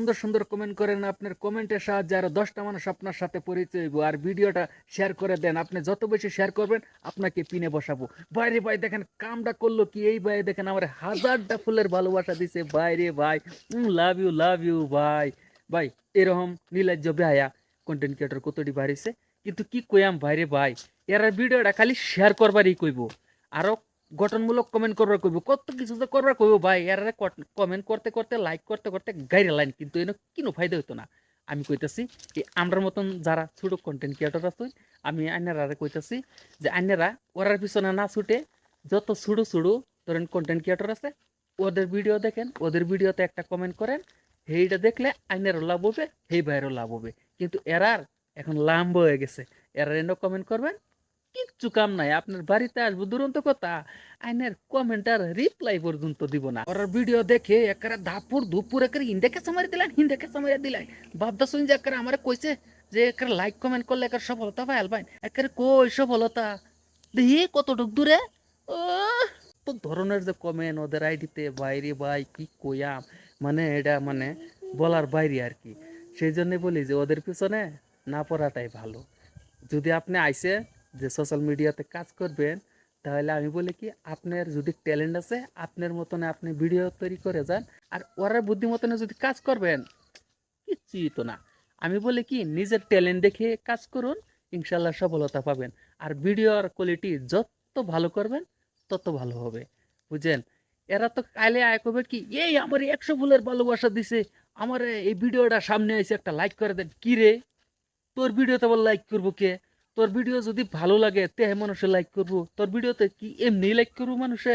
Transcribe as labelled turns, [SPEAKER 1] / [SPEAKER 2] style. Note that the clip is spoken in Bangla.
[SPEAKER 1] সুন্দর সুন্দর কমেন্ট করেন আপনার কমেন্টের সাহায্যে আরও দশটা মানুষ আপনার সাথে পরিচয় হইব। আর ভিডিওটা শেয়ার করে দেন। আপনি যত বেশি শেয়ার করবেন, আপনাকে পিনে বসাবো। বাইরে ভাই, দেখেন কামটা করল কি? এই ভাই, দেখেন আমার হাজারটা ফুলের ভালোবাসা দিছে। বাইরে ভাই লাভ ইউ লাভ ইউ ভাই। ভাই, এরকম নীলাজ্য বেহায়া কন্টেন্ট ক্রিয়েটর কতটি বাড়িছে কিন্তু কি কইয়াম ভাইরে ভাই, এরা ভিডিওটা খালি শেয়ার করবারই কইব। আরও গঠনমূলক কমেন্ট করবার কইব। কত কিছু তো করবার কইব ভাই, এরা কমেন্ট করতে করতে লাইক করতে করতে গাইরে লাইন কিন্তু এনে কিনো ফায়দা হইতো না। আমি কইতাছি যে আমরার মতন যারা ছোট কন্টেন্ট ক্রিয়েটর আছে, আমি আইনারা কইতাছি যে আইনারা ওরার পিছনে না ছুটে যত ছোট ছোট ধরেন কন্টেন্ট ক্রিয়েটর আছে, ওদের ভিডিও দেখেন, ওদের ভিডিওতে একটা কমেন্ট করেন সেইটা দেখলে আইনেরও লাভ হবে সেই ভাইয়েরও লাভ হবে। কিন্তু এরার এখন লাম্ব হয়ে গেছে। এরা এনে কমেন্ট করবেন কিচ্ছু কাম নাই। আপনার বাড়িতে আসব, দুরন্ত কথা। আইনের কমেন্টার রিপ্লাই পর্যন্ত দিব না। ওর ভিডিও দেখে একেবারে ধাপুর ধুপুর একেবারে ইন্ডেকে সামারি দিলেন হিন্দেকে সামারি দিলাই ভাবদা শুন যে আমার কইছে যে একেবারে লাইক কমেন্ট করলে একেবারে সফলতা পাই আলবাইন। একেবারে কই সফলতা? দেখি কতটুক দূরে? ও তো ধরনের যে কমেন্ট ওদের আইডিতে বাইরে ভাই, কি কইয়াম? মানে এটা মানে বলার বাইরে আর কি। সেই জন্য বলি যে, ওদের পিছনে না পড়াটাই ভালো। যদি আপনি আইসে যে সোশ্যাল মিডিয়াতে কাজ করবেন, তাহলে আমি বলি কি, আপনার যদি ট্যালেন্ট আছে, আপনার মতনে আপনি ভিডিও তৈরি করে যান। আর ওরা বুদ্ধি মতনে যদি কাজ করবেন, কিচ্ছুই তো না। আমি বলি কি, নিজের ট্যালেন্ট দেখে কাজ করুন ইনশাল্লাহ সফলতা পাবেন। আর ভিডিওর কোয়ালিটি যত ভালো করবেন, তত ভালো হবে। বুঝছেন? এরা তো কালে আয় করবে কি, এই আমার একশো ফুলের ভালোবাসা দিছে, আমার এই ভিডিওটা সামনে এসে একটা লাইক করে দেন। কি রে? তোর ভিডিওতে আবার লাইক করব কে? তোর ভিডিও যদি ভালো লাগে, তে মানুষে লাইক করব। তোর ভিডিওতে কি এমনি লাইক করব মানুষে?